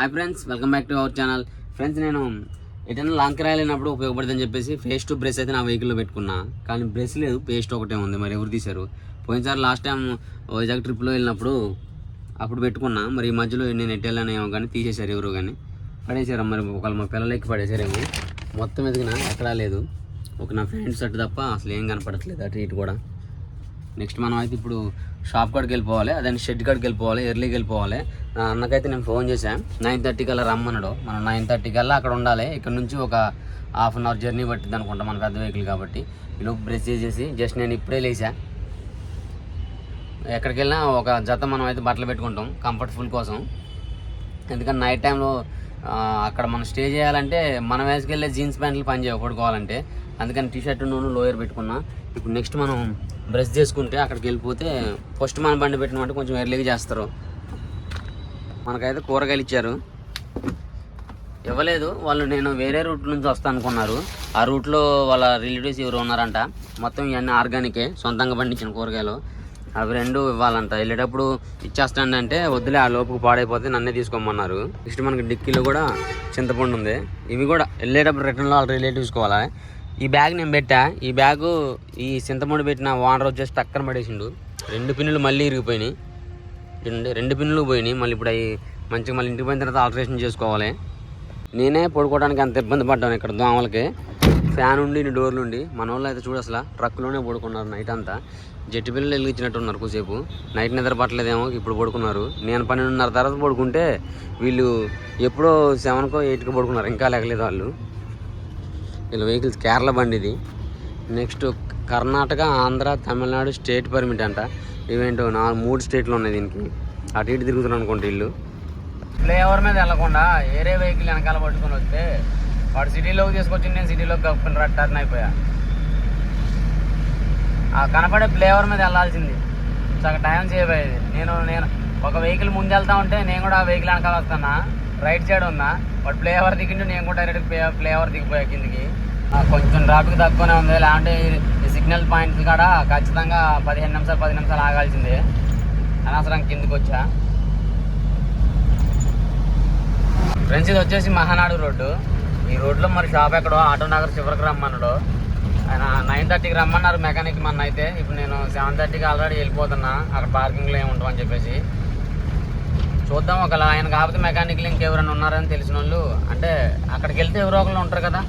Hi friends welcome back to our channel friends నేను ఎటైనా long కిరాయి వెళ్ళినప్పుడు ఉపయోగపడుతుందని చెప్పేసి ఫేస్ టు బ్రష్ అయితే నా వెహికల్లో పెట్టుకున్నా. కానీ బ్రష్ లేదు పేస్ట్ ఒకటే ఉంది మరి ఎవరు తీశారు? పోయినసారి లాస్ట్ టైం వైజాగ్ ట్రిప్లో వెళ్ళినప్పుడు అప్పుడు పెట్టుకున్నా మరి ఈ మధ్యలో నేను ఎటు కానీ తీసేశారు ఎవరు కానీ పడేశారు మరి ఒకళ్ళు మా పిల్లలకి పడేశారేమో. మొత్తం ఎదిగిన ఎక్కడా లేదు. ఒక నా ఫ్రెండ్స్ అటు తప్ప అసలు ఏం కనపడట్లేదు అటు ఇటు కూడా. నెక్స్ట్ మనం అయితే ఇప్పుడు షాప్ కాడికి వెళ్ళిపోవాలి అదే షెడ్ కాడికి వెళ్ళిపోవాలి ఎర్లీకి వెళ్ళిపోవాలి. నా అన్నకైతే నేను ఫోన్ చేశాను నైన్ థర్టీ కల్లా రమ్మన్నాడు. మనం నైన్ థర్టీ కల్లా అక్కడ ఉండాలి. ఇక్కడ నుంచి ఒక హాఫ్ అన్ అవర్ జర్నీ పట్టింది అనుకుంటా మన పెద్ద వెహికల్ కాబట్టి. ఈలోపు బ్రష్ చేసేసి జస్ట్ నేను ఇప్పుడే లేచా ఎక్కడికి వెళ్ళినా ఒక జత మనం అయితే బట్టలు పెట్టుకుంటాం కంఫర్ట్ఫుల్ కోసం. ఎందుకంటే నైట్ టైంలో అక్కడ మనం స్టే చేయాలంటే మనం వేసుకెళ్ళే జీన్స్ ప్యాంట్లు పని చేయవు పడుకోవాలంటే అందుకని టీ షర్ట్ను లోయర్ పెట్టుకున్నా. ఇప్పుడు నెక్స్ట్ మనం బ్రష్ చేసుకుంటే అక్కడికి వెళ్ళిపోతే ఫస్ట్ మన బండి పెట్టినట్టు కొంచెం ఎర్లీగా చేస్తారు. మనకైతే కూరగాయలు ఇచ్చారు. ఇవ్వలేదు. వాళ్ళు నేను వేరే రూట్ నుంచి వస్తాను అనుకున్నారు. ఆ రూట్లో వాళ్ళ రిలేటివ్స్ ఎవరు ఉన్నారంట. మొత్తం ఇవన్నీ ఆర్గానికే సొంతంగా పండించిన కూరగాయలు. అవి రెండు ఇవ్వాలంట. వెళ్ళేటప్పుడు ఇచ్చేస్తానంటే వద్దులే ఆ లోపుకు పాడైపోతే నన్నే తీసుకోమన్నారు. నెక్స్ట్ మనకి డిక్కీలో కూడా చింతపండు ఉంది. ఇవి కూడా వెళ్ళేటప్పుడు రిటర్న్లో వాళ్ళ రిలేటివ్స్ కోవాలి? ఈ బ్యాగ్ నేను పెట్టా. ఈ బ్యాగు ఈ చింతపండు పెట్టిన ఓనర్ వచ్చేసి టక్కన పడేసిండు. రెండు పిన్నులు మళ్ళీ ఇరిగిపోయినాయి. రెండు పిన్నులు పోయినాయి. మళ్ళీ ఇప్పుడు అవి మంచిగా మళ్ళీ ఇంటికి పోయిన తర్వాత ఆల్టరేషన్ చేసుకోవాలి. నేనే పడుకోవడానికి అంత ఇబ్బంది పడ్డాను ఇక్కడ దోమలకి. ఫ్యాన్ ఉండి డోర్లు ఉండి. మన వాళ్ళు అయితే చూడు అసలు ట్రక్లోనే పడుకున్నారు నైట్ అంతా. జట్టు పిల్లలు వెలిగించినట్టు ఉన్నారు కొద్దిసేపు. నైట్ నిద్ర పట్టలేదేమో ఇప్పుడు పడుకున్నారు. నేను పన్నెండున్నర తర్వాత పడుకుంటే వీళ్ళు ఎప్పుడో సెవెన్కో ఎయిట్కో పడుకున్నారు. ఇంకా లేకలేదు వాళ్ళు. వీళ్ళ వెహికల్స్ కేరళ బండి ఇది next Karnataka Andhra Tamil Nadu state permit అంట. ఇవేంటో నాలుగు మూడు స్టేట్లు ఉన్నాయి దీనికి. అటు ఇటు తిరుగుతున్నాను అనుకుంటే ఇల్లు ఫ్లైఓవర్ మీద వెళ్ళకుండా ఏరే వెహికల్ వెనకాల పట్టుకొని వస్తే వాడు సిటీలోకి తీసుకొచ్చి నేను సిటీలోకి కప్పుకుని రట్టారని అయిపోయా. ఆ కనపడే ఫ్లైఓవర్ మీద వెళ్ళాల్సింది. సగ టైం చేయబోయేది. నేను నేను ఒక వెహికల్ ముందు వెళ్తా ఉంటే నేను కూడా ఆ వెహికల్ వెనకాల వస్తానా? రైట్ సైడ్ ఉన్నా? వాడు ఫ్లైఓవర్ దిగిండు నేను కూడా డైరెక్ట్ ఫ్లై ఫ్లైఓవర్ దిగిపోయా కిందికి. కొంచెం ట్రాఫిక్ తక్కువనే ఉంది. లేదంటే సిగ్నల్ పాయింట్స్ కాడ ఖచ్చితంగా పదిహేను నిమిషాలు పది నిమిషాలు ఆగాల్సిందే. అనవసరం కిందికి వచ్చా. ఫ్రెండ్స్ ఇది వచ్చేసి మహానాడు రోడ్డు. ఈ రోడ్లో మరి షాప్ ఎక్కడో? ఆటో నగర్ చివరికి రమ్మన్నాడు. ఆయన నైన్ థర్టీకి రమ్మన్నారు మెకానిక్ మన అయితే. ఇప్పుడు నేను సెవెన్ థర్టీకి ఆల్రెడీ వెళ్ళిపోతున్నా. అక్కడ పార్కింగ్లో ఏమి ఉంటామని చెప్పేసి. చూద్దాం ఒకలా. ఆయన కాకపోతే మెకానిక్లు ఇంకెవరైనా ఉన్నారని తెలిసిన వాళ్ళు అంటే అక్కడికి వెళ్తే ఎవరో ఒకళ్ళు ఉంటారు కదా.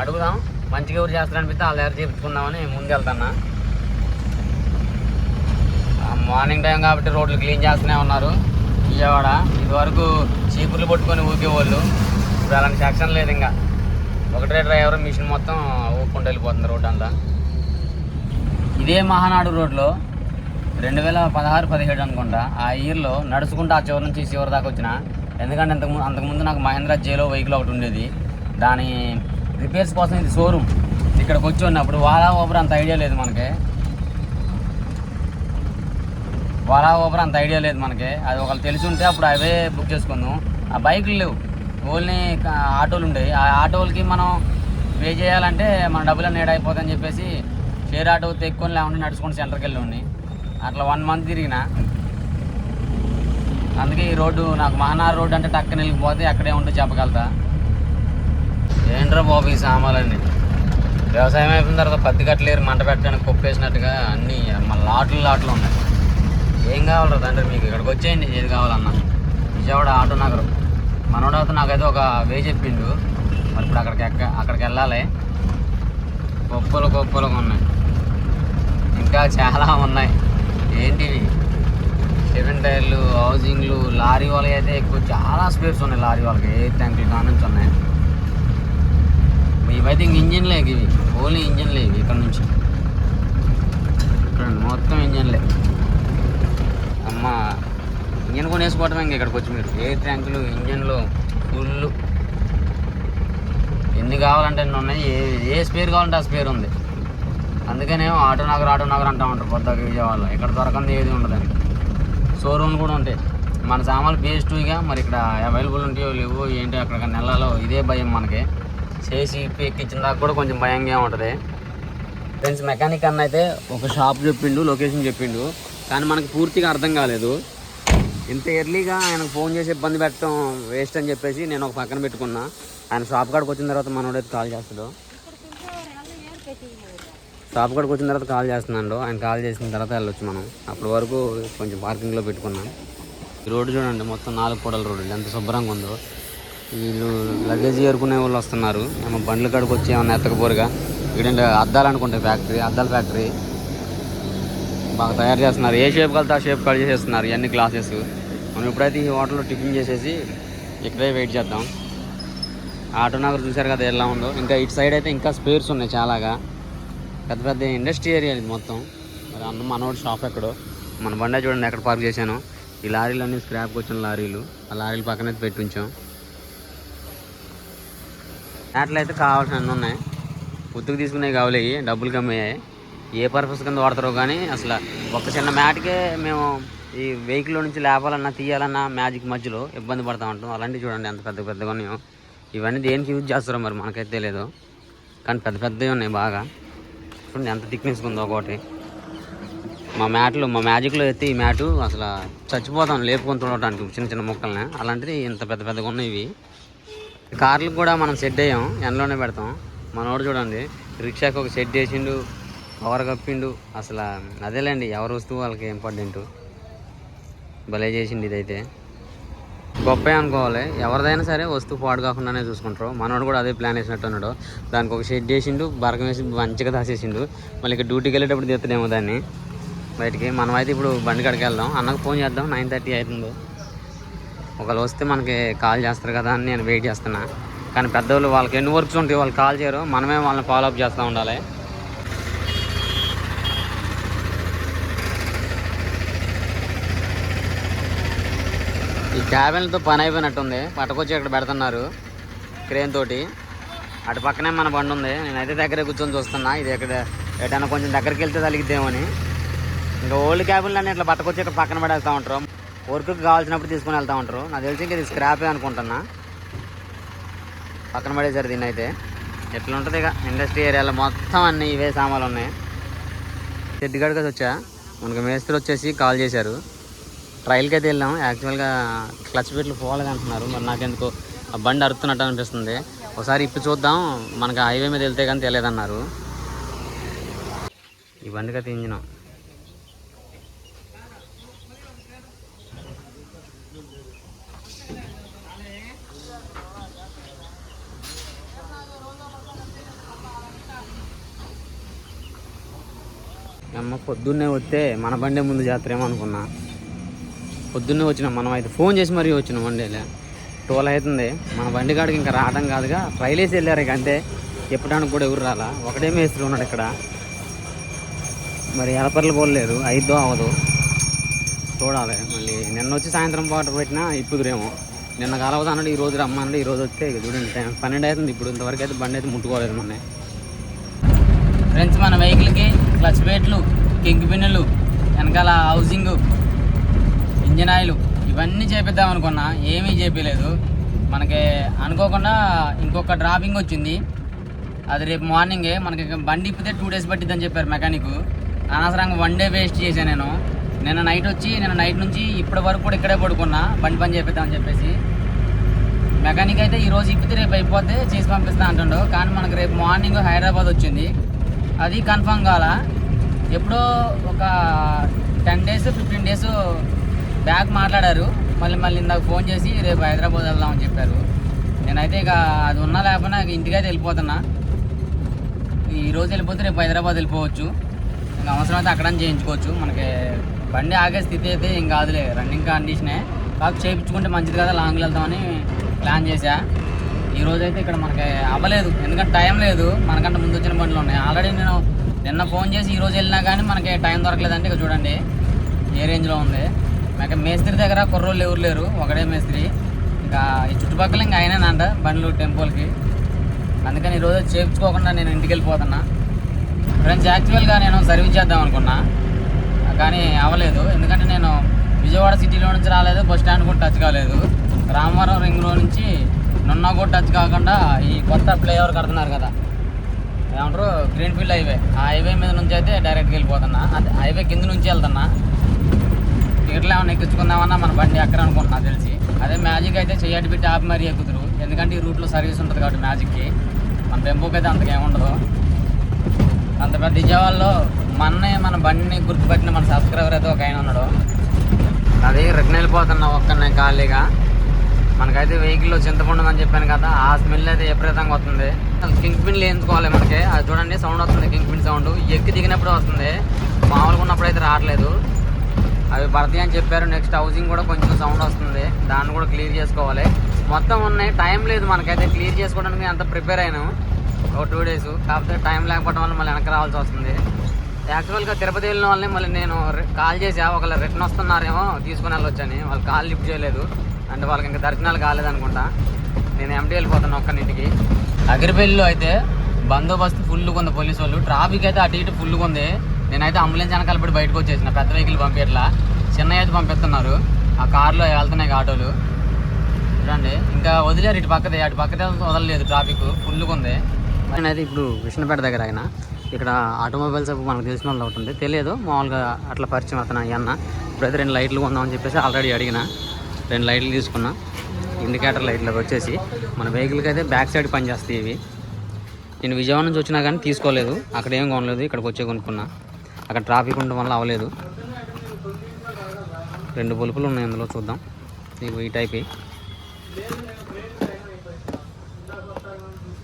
అడుగుదాం. మంచిగా ఎవరు చేస్తారనిపిస్తే వాళ్ళ దగ్గర చేపించుకుందామని ముందు వెళ్తున్నా. మార్నింగ్ టైం కాబట్టి రోడ్లు క్లీన్ చేస్తూనే ఉన్నారు. విజయవాడ. ఇదివరకు చీపుర్లు పట్టుకొని ఊకేవాళ్ళు ఇప్పుడు అలాంటి సెక్షన్ లేదు ఇంకా. ఒకటే డ్రైవర్ మిషన్ మొత్తం ఊపుకుంటూ వెళ్ళిపోతుంది రోడ్ అంతా. ఇదే మహానాడు రోడ్లో రెండు వేల పదహారు పదిహేడు అనుకుంటా ఆ ఇయర్లో నడుచుకుంటూ ఆ చివరి నుంచి ఈ చివరి దాకా వచ్చిన. ఎందుకంటే అంతకు అంతకుముందు నాకు మహేంద్ర జేలో వెహికల్ ఒకటి ఉండేది. దాని రిపేర్స్ కోసం ఇది షోరూమ్ ఇక్కడికి వచ్చి ఉన్నప్పుడు వాలా ఓబర్ అంత ఐడియా లేదు మనకి. వాలా ఓబర్ అంత ఐడియా లేదు మనకి. అది ఒకళ్ళు తెలిసి ఉంటే అప్పుడు అవే బుక్ చేసుకుందాం. ఆ బైకులు లేవు. ఓన్లీ ఆటోలు ఉండేవి. ఆ ఆటోలకి మనం పే చేయాలంటే మన డబ్బులు నేడ అయిపోతుందని చెప్పేసి షేర్ ఆటో తెక్కుని లేకుండా నడుచుకుని సెంటర్కి వెళ్ళి అట్లా వన్ మంత్ తిరిగిన. అందుకే ఈ రోడ్డు నాకు మహానార్ రోడ్డు అంటే టక్కన వెళ్ళిపోతే అక్కడే ఉంటే చెప్పగలుగుతా ఏంట్రా బాబు ఈ సామాన్లన్నీ? వ్యవసాయం అయిపోయిన తర్వాత పత్తి కట్టలేరు మంట పెట్టడానికి కుప్పేసినట్టుగా అన్నీ మన లాట్లు లాట్లు ఉన్నాయి. ఏం కావాలరా తండ్రి మీకు? ఇక్కడికి వచ్చేయండి ఏది కావాలన్నా. విజయవాడ ఆటో నగరం. మనోడు అయితే నాకైతే ఒక వే చెప్పిండు. మరి ఇప్పుడు అక్కడికి ఎక్క అక్కడికి వెళ్ళాలి. గొప్పలు గొప్పలుగా ఉన్నాయి. ఇంకా చాలా ఉన్నాయి. ఏంటివి సెవెన్ టైర్లు హౌసింగ్లు లారీ వాళ్ళకి అయితే ఎక్కువ చాలా స్పేర్స్ ఉన్నాయి లారీ వాళ్ళకి. ఏ ట్యాంకులు కానుంచి ఉన్నాయి. ఇవైతే ఇంక ఇంజిన్లే ఇవి. ఓన్లీ ఇంజిన్లే ఇవి ఇక్కడ నుంచి. ఇక్కడ మొత్తం ఇంజిన్లే. అమ్మ ఇంజన్ కూడా ఇంక ఇక్కడికి వచ్చి మీరు. ఏ ట్యాంకులు ఇంజన్లు ఫుల్ ఎన్ని కావాలంటే ఎన్ని ఉన్నాయి? ఏ ఏ స్పేర్ కావాలంటే ఆ స్పేర్ ఉంది. అందుకనే ఆటో నగర్ ఆటో నగర్ అంటూ ఉంటారు పొద్దుగా విజయవాడలో. ఇక్కడ దొరకంది ఏది ఉండదని షోరూమ్లు కూడా ఉంటాయి. మన సామాన్లు పేస్ టూగా మరి ఇక్కడ అవైలబుల్ ఉంటాయో లేవో ఏంటో అక్కడ నెలలో ఇదే భయం మనకి. చేసి ఎక్కించిన దాకా కూడా కొంచెం భయంగా ఉంటుంది. ఫ్రెండ్స్ మెకానిక్ అన్న అయితే ఒక షాప్ చెప్పిండు లొకేషన్ చెప్పిండు. కానీ మనకు పూర్తిగా అర్థం కాలేదు. ఇంత ఎర్లీగా ఆయనకు ఫోన్ చేసి ఇబ్బంది పెట్టడం వేస్ట్ అని చెప్పేసి నేను ఒక పక్కన పెట్టుకున్నా. ఆయన షాప్ కాడికి వచ్చిన తర్వాత మనోడైతే కాల్ చేస్తాడు. షాప్ కాడికి వచ్చిన తర్వాత కాల్ చేస్తున్నాడు. ఆయన కాల్ చేసిన తర్వాత వెళ్ళొచ్చు మనం. అప్పటి వరకు కొంచెం పార్కింగ్లో పెట్టుకున్నాం. ఈ రోడ్డు చూడండి మొత్తం నాలుగు పూటల రోడ్డు. ఎంత శుభ్రంగా ఉందో. వీళ్ళు లగేజ్ ఏరుకునే వాళ్ళు వస్తున్నారు. ఏమో బండ్ల కాడికి వచ్చి ఏమన్నా ఎత్తకపోరుగా. ఇక్కడ అద్దాలు అనుకుంటే ఫ్యాక్టరీ అద్దాల ఫ్యాక్టరీ బాగా తయారు చేస్తున్నారు. ఏ షేప్ కలితే ఆ షేప్ కట్ చేసేస్తున్నారు. ఇవన్నీ గ్లాసెస్ మనం ఇప్పుడైతే ఈ హోటల్లో టిఫిన్ చేసేసి ఇక్కడే వెయిట్ చేద్దాం. ఆటో నగర్ చూశారు కదా ఎలా ఉందో. ఇంకా ఇటు సైడ్ అయితే ఇంకా స్పేర్స్ ఉన్నాయి చాలాగా. పెద్ద పెద్ద ఇండస్ట్రీ ఏరియా ఇది మొత్తం. మరి అన్న మనోడు షాప్ ఎక్కడో. మన బండే చూడండి ఎక్కడ పార్క్ చేశాను. ఈ లారీలు అన్నీ స్క్రాప్కి వచ్చిన లారీలు. ఆ లారీలు పక్కన అయితే పెట్టి అయితే కావాల్సిన అన్నీ ఉన్నాయి. ఉత్తుకు తీసుకునేవి కావాలి డబ్బులు కమ్మయ్యాయి ఏ పర్పస్ కింద వాడతారో కానీ అసలు ఒక చిన్న మ్యాట్కే మేము ఈ వెహికల్ నుంచి లేపాలన్నా తీయాలన్నా మ్యాజిక్ మధ్యలో ఇబ్బంది పడతా ఉంటాం. అలాంటివి చూడండి ఎంత పెద్ద పెద్దగా ఉన్నాయో. ఇవన్నీ దేనికి యూజ్ చేస్తారో మరి మనకైతే తెలియదు కానీ పెద్ద పెద్దవి ఉన్నాయి బాగా. చూడండి ఎంత థిక్నెస్ ఉందో ఒకటి. మా మ్యాట్లు మా మ్యాజిక్లో ఎత్తి ఈ మ్యాటు అసలు చచ్చిపోతాం లేపుకొని చూడటానికి చిన్న చిన్న మొక్కల్ని. అలాంటిది ఇంత పెద్ద పెద్దగా ఉన్నాయి ఇవి కార్లకు కూడా మనం సెట్ అయ్యాం. ఎండలోనే పెడతాం. మనోడు చూడండి రిక్షాకి ఒక సెట్ చేసిండు పవర్ కప్పిండు. అసలు అదేలేండి ఎవరి వస్తువు వాళ్ళకి ఇంపార్టెంట్? భలే చేసిండు ఇదైతే. గొప్ప అనుకోవాలి. ఎవరిదైనా సరే వస్తువు పాడు కాకుండానే చూసుకుంటారు. మనోడు కూడా అదే ప్లాన్ వేసినట్టు ఉన్నాడు దానికి ఒక షెడ్ వేసిండు బరకం వేసి మంచిగా దాసేసిండు మళ్ళీ ఇక డ్యూటీకి వెళ్ళేటప్పుడు తీస్తాడేమో దాన్ని. బయటికి మనం అయితే ఇప్పుడు బండి కాడికి వెళ్దాం. అన్నకు ఫోన్ చేద్దాం. నైన్ థర్టీ అవుతుంది. ఒకళ్ళు వస్తే మనకి కాల్ చేస్తారు కదా అని నేను వెయిట్ చేస్తున్నా. కానీ పెద్దవాళ్ళు వాళ్ళకి ఎన్ని వర్క్స్ ఉంటాయి వాళ్ళు కాల్ చేయరు. మనమే వాళ్ళని ఫాలోఅప్ చేస్తూ ఉండాలి. ఈ క్యాబిన్లతో పని అయిపోయినట్టుంది. పట్టుకొచ్చి ఇక్కడ పెడుతున్నారు. క్రేన్ తోటి. అటు పక్కనే మన బండి ఉంది. నేనైతే దగ్గరే కూర్చొని చూస్తున్నా. ఇది ఇక్కడ ఎటైనా కొంచెం దగ్గరికి వెళ్తే తలిగిద్దేమని ఇంకా ఓల్డ్ క్యాబిన్లు అన్నీ ఇట్లా పట్టుకొచ్చి ఇక్కడ పక్కన పడేస్తూ ఉంటారు. వర్క్కి కావాల్సినప్పుడు తీసుకుని వెళ్తూ ఉంటారు. నాకు తెలిసి ఇంకా ఇది స్క్రాపే అనుకుంటున్నా. పక్కన పడేసారు దీన్ని అయితే. ఎట్లా ఉంటుంది ఇక? ఇండస్ట్రీ ఏరియాలో మొత్తం అన్ని ఇవే సామాన్లు ఉన్నాయి. షెడ్ గడికి వచ్చా మనకు మేస్త్రి వచ్చేసి కాల్ చేశారు. ట్రయల్కి అయితే వెళ్ళాం. యాక్చువల్గా క్లచ్ పెట్లు పోలేదు అంటున్నారు. మరి నాకెందుకు ఆ బండి అరుతున్నట్టు అనిపిస్తుంది. ఒకసారి ఇప్పు చూద్దాం. మనకు హైవే మీద వెళ్తే కానీ తెలియదన్నారు. ఈ బండికి అయితే ఇంజిన్. అమ్మ పొద్దున్నే వస్తే మన బండే ముందు జాతర అనుకున్నా. పొద్దున్నే వచ్చినాం మనం అయితే ఫోన్ చేసి మరీ వచ్చినాం బండిలే. టోల్ అవుతుంది మన బండి కాడికి ఇంకా రావడం కాదుగా ట్రైల్ వేసి వెళ్ళారు ఇక అంతే. చెప్పడానికి కూడా ఎవరు రాలా. ఒకటే మేస్త్రి ఉన్నాడు ఇక్కడ. మరి ఎలపర్లు పోలేరు అయిద్దో అవదు. చూడాలి మళ్ళీ నిన్న వచ్చి సాయంత్రం పాట పెట్టినా ఇప్పుదురేమో. నిన్న కలవదు అన్నాడు ఈ రోజు రమ్మన్నాడు ఈ రోజు వస్తే ఇక చూడండి టైం పన్నెండు అవుతుంది ఇప్పుడు ఇంతవరకు అయితే బండి అయితే ముట్టుకోలేదు మొన్న. ఫ్రెండ్స్ మన వెహికల్కి క్లచ్ ప్లేట్లు కింగ్ పిన్నులు వెనకాల హౌసింగ్ ఇంజన్ ఆయిల్ ఇవన్నీ చేపిద్దాం అనుకున్నా. ఏమీ చేపించలేదు మనకి అనుకోకుండా ఇంకొక డ్రాపింగ్ వచ్చింది. అది రేపు మార్నింగే మనకి బండి ఇప్పితే టూ డేస్ పట్టిద్దని చెప్పారు మెకానిక్. అనవసరంగా వన్ డే వేస్ట్ చేశాను నేను. నిన్న నైట్ వచ్చి నిన్న నైట్ నుంచి ఇప్పటి వరకు కూడా ఇక్కడే పడుకున్నా. బండి పని చేపిద్దామని చెప్పేసి. మెకానిక్ అయితే ఈరోజు ఇప్పితే రేపు అయిపోతే చేసి పంపిస్తా అంటుండో. కానీ మనకు రేపు మార్నింగ్ హైదరాబాద్ వచ్చింది. అది కన్ఫర్మ్ కాలా? ఎప్పుడో ఒక ten days fifteen days back మాట్లాడారు. మళ్ళీ మళ్ళీ ఇందాక ఫోన్ చేసి రేపు హైదరాబాద్ వెళ్దామని చెప్పారు. నేనైతే ఇక అది ఉన్నా లేకపోయినా ఇక ఇంటికైతే వెళ్ళిపోతున్నా. ఈరోజు వెళ్ళిపోతే రేపు హైదరాబాద్ వెళ్ళిపోవచ్చు. ఇంకా అవసరం అయితే అక్కడ చేయించుకోవచ్చు. మనకి బండి ఆగే స్థితి అయితే ఏం కాదులే. రన్నింగ్ కండిషనే కాకపోతే చేయించుకుంటే మంచిది కదా లాంగ్లో వెళ్దామని ప్లాన్ చేశా. ఈ రోజు అయితే ఇక్కడ మనకి అవ్వలేదు. ఎందుకంటే టైం లేదు. మనకంటే ముందు వచ్చిన బండ్లు ఉన్నాయి. ఆల్రెడీ నేను నిన్న ఫోన్ చేసి ఈ రోజు వెళ్ళినా కానీ మనకి టైం దొరకలేదంటే ఇక చూడండి. ఏ రేంజ్లో ఉంది. నాకు మేస్త్రి దగ్గర కుర్రోళ్ళు ఎవరు లేరు. ఒకడే మేస్త్రి. ఇంకా ఈ చుట్టుపక్కల ఇంకా అయినానంట బండ్లు టెంపుల్కి. అందుకని ఈరోజు చేయించుకోకుండా నేను ఇంటికి వెళ్ళిపోతున్నా. ఫ్రెండ్స్ యాక్చువల్గా నేను సర్వీస్ చేద్దాం అనుకున్నా. కానీ అవ్వలేదు. ఎందుకంటే నేను విజయవాడ సిటీలో నుంచి రాలేదు. బస్ స్టాండ్ కూడా టచ్ కాలేదు. రామవరం రింగ్లో నుంచి నున్న కూడా టచ్ కాకుండా ఈ కొత్త ఫ్లైఓవర్ కడుతున్నారు కదా. ఏమంటారు? గ్రీన్ ఫీల్డ్ హైవే ఆ హైవే మీద నుంచి అయితే డైరెక్ట్గా వెళ్ళిపోతున్నా. అంటే హైవే కింద నుంచి వెళ్తున్నా. టికెట్లు ఏమైనా ఎక్కించుకుందామన్నా మన బండి ఎక్కడ అనుకుంటున్నా తెలిసి. అదే మ్యాజిక్ అయితే చెయ్యటి పెట్టి ఆపి మరీ ఎక్కుతురు. ఎందుకంటే ఈ రూట్లో సర్వీస్ ఉంటుంది కాబట్టి మ్యాజిక్కి మన టెంపోకి అయితే అంతకేముండదు అంత పెద్ద విజయవాడలో మననే మన బండిని గుర్తుపట్టిన మన సబ్స్క్రైబర్ అయితే ఒక ఆయన ఉన్నాడు. అది రిటర్న్ వెళ్ళిపోతున్నా ఒక్కనే ఖాళీగా. మనకైతే వెహికల్లో చింతపండు అని చెప్పాను కదా ఆ స్మెల్ అయితే విపరీతంగా వస్తుంది. అసలు కింగ్ పిన్ లేయించుకోవాలి మనకి. అది చూడండి సౌండ్ వస్తుంది కింగ్ పిన్ సౌండ్ ఎక్కి దిగినప్పుడు వస్తుంది. మామూలుగా ఉన్నప్పుడు అయితే రావట్లేదు. అవి పడతాయి అని చెప్పారు. నెక్స్ట్ హౌసింగ్ కూడా కొంచెం సౌండ్ వస్తుంది. దాన్ని కూడా క్లియర్ చేసుకోవాలి. మొత్తం ఉన్నాయి. టైం లేదు మనకైతే. క్లియర్ చేసుకోవడానికి అంత ప్రిపేర్ అయినాం. ఒక టూ డేస్ కాకపోతే టైం లేకపోవడం వల్ల మళ్ళీ వెనక రావాల్సి వస్తుంది. యాక్చువల్గా తిరుపతి వెళ్ళిన వాళ్ళని మళ్ళీ నేను కాల్ చేసా ఒకళ్ళు రిటర్న్ వస్తున్నారేమో తీసుకుని వెళ్ళొచ్చని. వాళ్ళు కాల్ లిఫ్ట్ చేయలేదు. అంటే వాళ్ళకి ఇంకా దర్శనాలు కాలేదనుకుంటా నేను ఎంటీ వెళ్ళిపోతాను ఒక్కనింటికి అగిరిపల్లిలో అయితే బందోబస్తు ఫుల్గా ఉంది పోలీసు వాళ్ళు. ట్రాఫిక్ అయితే అటు ఇటు ఫుల్గా ఉంది. నేనైతే అంబులెన్స్ వెనకాల పడి బయటకు వచ్చేసిన. పెద్ద వెహికల్ పంపించట్లా చిన్న అయితే పంపిస్తున్నారు. ఆ కార్లో వెళ్తున్నాయి ఆటోలు. చూడండి. ఇంకా వదిలేరు ఇటు పక్కదే. అటు పక్కదే వదలలేదు ట్రాఫిక్ ఫుల్గా ఉంది. నేనైతే ఇప్పుడు విష్ణుపేట దగ్గర ఆయన ఇక్కడ ఆటోమొబైల్స్ మనకు తెలిసిన వాళ్ళు అవుతుంది తెలియదు. మామూలుగా అట్లా పరిచయం అతను ఈ అన్న. ఇప్పుడైతే రెండు లైట్లు కొందామని చెప్పేసి ఆల్రెడీ అడిగిన. రెండు లైట్లు తీసుకున్నా. ఇండికేటర్ లైట్లు అవి వచ్చేసి మన వెహికల్కి అయితే బ్యాక్ సైడ్ పనిచేస్తాయి ఇవి. నేను విజయవాడ నుంచి వచ్చినా కానీ తీసుకోలేదు. అక్కడ ఏం కొనలేదు ఇక్కడికి వచ్చే కొనుక్కున్నా. అక్కడ ట్రాఫిక్ ఉండడం వల్ల అవ్వలేదు. రెండు బల్బులు ఉన్నాయి అందులో చూద్దాం. నీకు ఈ టైప్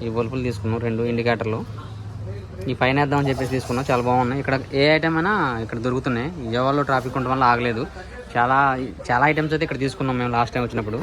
ఈ బల్బులు తీసుకున్నాం రెండు ఇండికేటర్లు ఈ పైన వేద్దామని చెప్పేసి తీసుకున్నాం. చాలా బాగున్నాయి. ఇక్కడ ఏ ఐటమ్ అయినా ఇక్కడ దొరుకుతున్నాయి. విజయవాడలో ట్రాఫిక్ ఉండడం వల్ల ఆగలేదు. చాలా చాలా ఐటమ్స్ అయితే ఇక్కడ తీసుకున్నాం మేము లాస్ట్ టైం వచ్చినప్పుడు.